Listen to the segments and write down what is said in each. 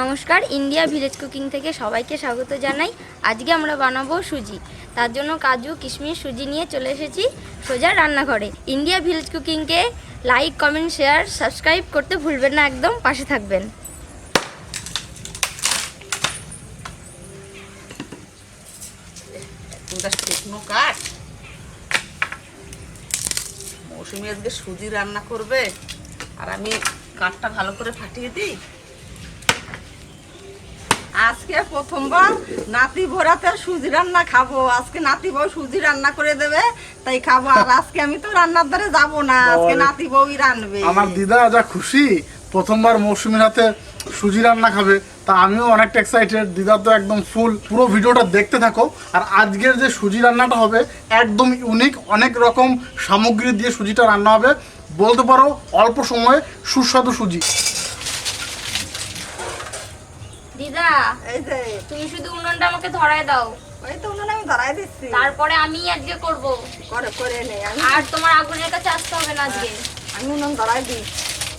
নমস্কার, India village cooking থেকে সবাইকে স্বাগত জানাই। আজকে আমরা বানাবো সুজি। তার জন্য কাজু, কিশমিশ, সুজি নিয়ে চলে এসেছি সোজা রান্নাঘরে। ইন্ডিয়া ভিলেজ কুকিংকে লাইক কমেন্ট শেয়ার সাবস্ক্রাইব করতে ভুলবেন না, একদম পাশে থাকবেন। মৌসুমি আজকে সুজি রান্না করবে। আর আমি কাঠটা ভালো করে ফাটিয়ে দিই। আজকে প্রথমবার নাতি ভোরাতে সুজি রান্না খাব। আজকে নাতি বউ সুজি রান্না করে দেবে তাই খাব। আর আজকে আমি তো রান্নার ধারে যাব না আজকে নাতি বউই রান্নবে আমার দিদা যা খুশি প্রথমবার মৌসুমীর হাতে সুজি রান্না খাবে তা আমিও অনেকটা এক্সাইটেড দিদা তো একদম ফুল পুরো ভিডিওটা দেখতে থাকো। আর আজকের যে সুজি রান্নাটা হবে একদম ইউনিক অনেক রকম সামগ্রী দিয়ে সুজিটা রান্না হবে। বলতে পারো অল্প সময়ে সুস্বাদু সুজি দিদা এই যে তুমি শুধু উনুনটা আমাকে ধরায় দাও। ওই তো উনুন আমি ধরাই দিচ্ছি। তারপরে আমি আজকে করব। করে করে আমি আর তোমার আগুনের কাছে আসতে হবে না আজকে। আমি উনুন ধরাই দিই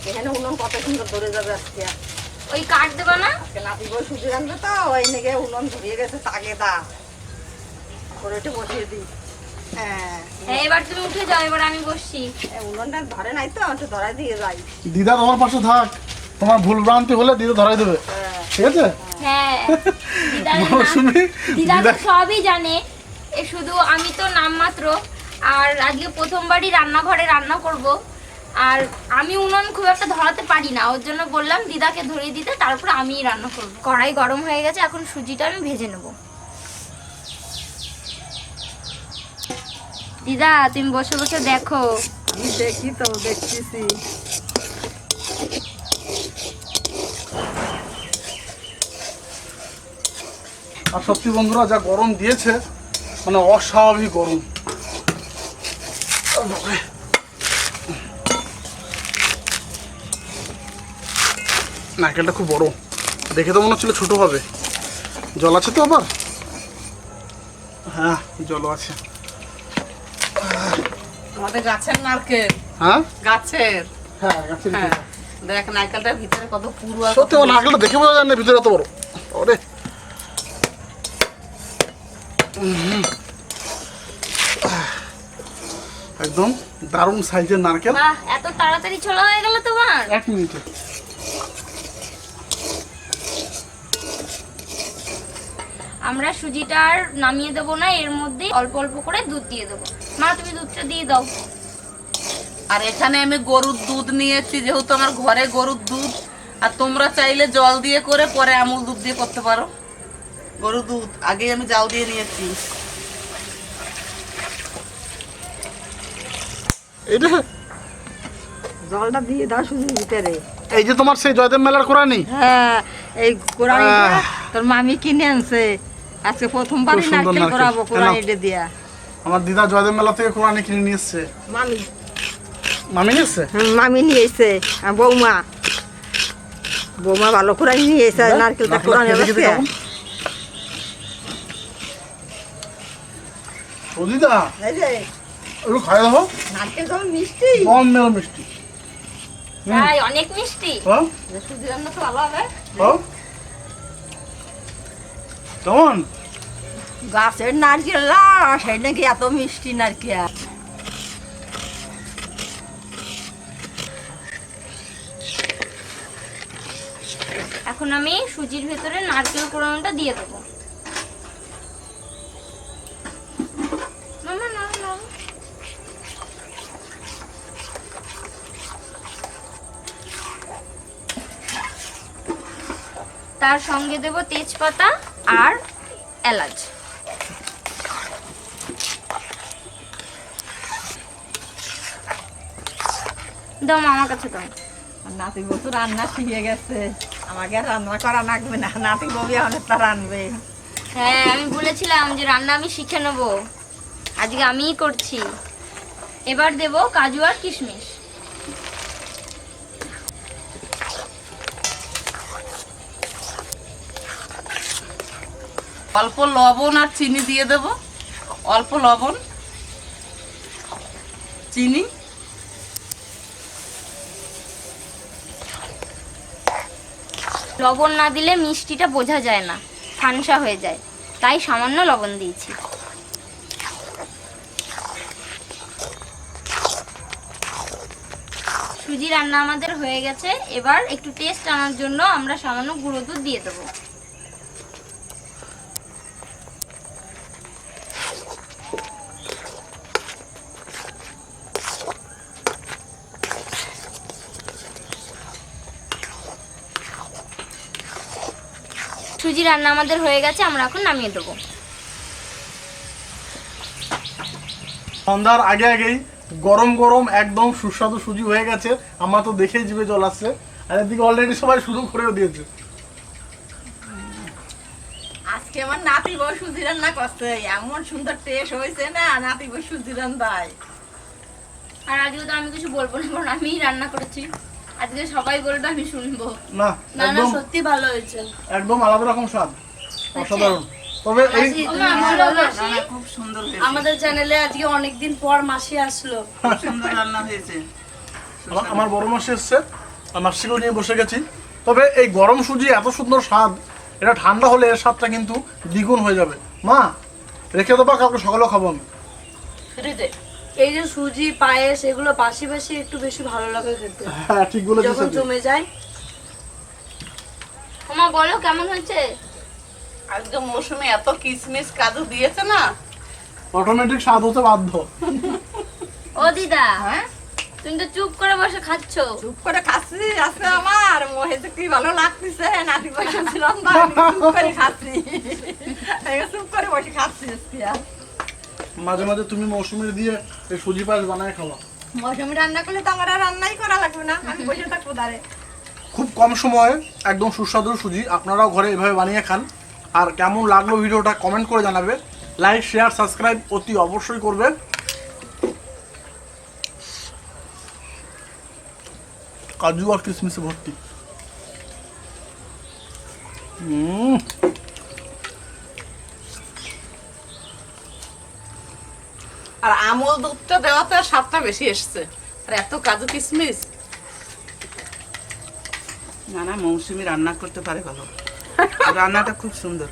এখানে উনুন কত সুন্দর ধরে যাবে আজকে? ওই কাঠ দেবা না? বই সুজি রাখবে তো ওই নাকি উনুন ধরিয়ে গেছে তাকে দা। করে একটু বসিয়ে দিই হ্যাঁ। হ্যাঁ এবার তুমি উঠে যাও এবার আমি বসছি। উনুনটা ধরে নাই তো একটু দিয়ে যাই। দিদা তোমার পাশে থাক। তোমার ভুল ভ্রান্তি হলে দিদা ধরাই দেবে। হ্যাঁ। ঠিক আছে? হ্যাঁ। দিদার দিদা সবই জানে। শুধু আমি তো নামমাত্র। আর আজকে প্রথমবারই রান্নাঘরে রান্না করব। আর আমি উনুন খুব একটা ধরাতে পারি না। ওর জন্য বললাম দিদাকে ধরিয়ে দিতে তারপর আমিই রান্না করব। কড়াই গরম হয়ে গেছে এখন সুজিটা আমি ভেজে নেব। দিদা তুমি বসে বসে দেখো। আমি দেখি তো দেখতেছি। আর সত্যি বন্ধুরা যা গরম দিয়েছে মানে অস্বাভাবিক গরম। নারকেলটা খুব বড়। দেখে তো মনে হচ্ছিল ছোট হবে। জল আছে তো আবার? হ্যাঁ জল আছে। আমাদের গাছের নারকেল। হ্যাঁ? গাছের? হ্যাঁ গাছের হ্যাঁ। দেখ নারকেলটার ভিতরে কত পুরু সত্যি নারকেলটা দেখে বোঝা যায় না ভিতরে এত বড়। ওরে। একদম দারুণ সাইজের নারকেল। এত তাড়াতাড়ি ছোলা হয়ে গেল তোমার। এক মিনিটে। আমরা সুজিটা আর নামিয়ে দেবো না এর মধ্যেই অল্প অল্প করে দুধ দিয়ে দেবো। মা তুমি দুধটা দিয়ে দাও। আর এখানে আমি গরুর দুধ নিয়েছি যেহেতু আমার ঘরে গরুর দুধ আর তোমরা চাইলে জল দিয়ে করে পরে আমুল দুধ দিয়ে করতে পারো। গরুর দুধ আগে আমি জাল দিয়ে নিয়েছি। এইটা জলটা দিয়ে দাও শুধু ভিতরে। এই যে তোমার সেই জয়দেব মেলার করা নেই হ্যাঁ এই কোরআনিটা আহ। তোর মামি কিনে আনছে। আজকে প্রথমবার নারকেল। করাবো? কোরআনিটা দিয়া। আমার দিদা জয়দেব মেলা থেকে কোরআনি কিনে নিয়ে এসছে মামি। মামি নিয়ে এসছে হুম, মামি নিয়ে এসে বৌমা। বৌমা ভালো কোরআনি নিয়ে এসে নারকেলটা নারকেলটা কোরআনি দেখি একটু খাই যেমন মিষ্টি। কম মেল মিষ্টি। তাই অনেক মিষ্টি। হ্যাঁ। সুজি রান্না তো ভালো হবে। হ্যাঁ। কেমন? গাছের নারকেল না সেই নাকি এত মিষ্টি নারকেল। এখন আমি সুজির ভেতরে নারকেল কোড়ানোটা দিয়ে দেবো। তার সঙ্গে দেব তেজপাতা আর এলাচ। দাও আমার কাছে দাও। নাতি বউ তো রান্না শিখে গেছে। আমাকে আর রান্না করা লাগবে না। নাতি বউ অনেকটা রানবে হ্যাঁ আমি বলেছিলাম যে রান্না আমি শিখে নেব। আজকে আমিই করছি। এবার দেব কাজু আর কিশমিশ। অল্প লবণ আর চিনি দিয়ে দেব। অল্প লবণ। চিনি। লবণ না দিলে মিষ্টিটা বোঝা যায় না, ফানসা হয়ে যায়। তাই সামান্য লবণ দিয়েছি। সুজি রান্না আমাদের হয়ে গেছে। এবার একটু টেস্ট আনার জন্য আমরা সামান্য গুঁড়ো দুধ দিয়ে দেবো। সুজি রান্না আমাদের হয়ে গেছে আমরা এখন নামিয়ে দেবো। সন্ধ্যার আগে আগেই গরম গরম একদম সুস্বাদু সুজি হয়ে গেছে আমার তো দেখেই জিভে জল আসছে। আর এদিকে অলরেডি সবাই শুরু করেও দিয়েছে। আজকে আমার নাতি বউ সুজি রান্না করছে এমন সুন্দর টেস্ট হয়েছে না নাতি বউ সুজি রান্নায় আর আজকে তো আমি কিছু বলব না কারণ আমিই রান্না করেছি। আজকে সবাই বলবে আমি শুনব। না না না সত্যি ভালো হয়েছে। একদম আলাদা রকম স্বাদ অসাধারণ। তবে এই। খুব সুন্দর আমাদের চ্যানেলে আজকে অনেকদিন পর মাসি আসলো। সুন্দর রান্না হয়েছে। আমার- বড় মাসি এসছে মাসিকেও নিয়ে বসে গেছি। তবে এই গরম সুজি এত সুন্দর স্বাদ এটা ঠান্ডা হলে এর স্বাদটা কিন্তু দ্বিগুণ হয়ে যাবে। মা রেখে দেবা কালকে সকালেও খাব আমি। এই যে সুজি পায়েস এগুলো বাসি বাসি একটু বেশি ভালো লাগে খেতে। হ্যাঁ ঠিক বলেছিস যখন জমে যায়। ওমা বলো কেমন হয়েছে? আজকে মৌসুমে এত কিসমিস কাজু দিয়েছে না। অটোমেটিক স্বাদ হতে বাধ্য। ও দিদা হ্যাঁ? তুমি তো চুপ করে বসে খাচ্ছো। চুপ করে খাচ্ছি আজকে আমার। মহেছে কি ভালো লাগতেছে নাতি রান্না আমি চুপ করে খাচ্ছি। চুপ করে বসে খাচ্ছি আজকে আর। মাঝে মাঝে তুমি মৌসুমি দিয়ে এই সুজি পায়েস বানায় খাওয়া। মৌসুমি রান্না করলে তো আমার আর রান্নাই করা লাগবে না আমি বসে থাকব দাঁড়ে খুব কম সময়ে একদম সুস্বাদু সুজি আপনারাও ঘরে এভাবে বানিয়ে খান। আর কেমন লাগল ভিডিওটা কমেন্ট করে জানাবে। লাইক শেয়ার সাবস্ক্রাইব অতি অবশ্যই করবে কাজু আর কিশমিশে ভর্তি। হুম আর আমল দুধটা দেওয়াতে স্বাদটা বেশি এসছে। আর এত কাজু কিশমিশ না না, মৌসুমি রান্না করতে পারে ভালো। রান্নাটা খুব সুন্দর।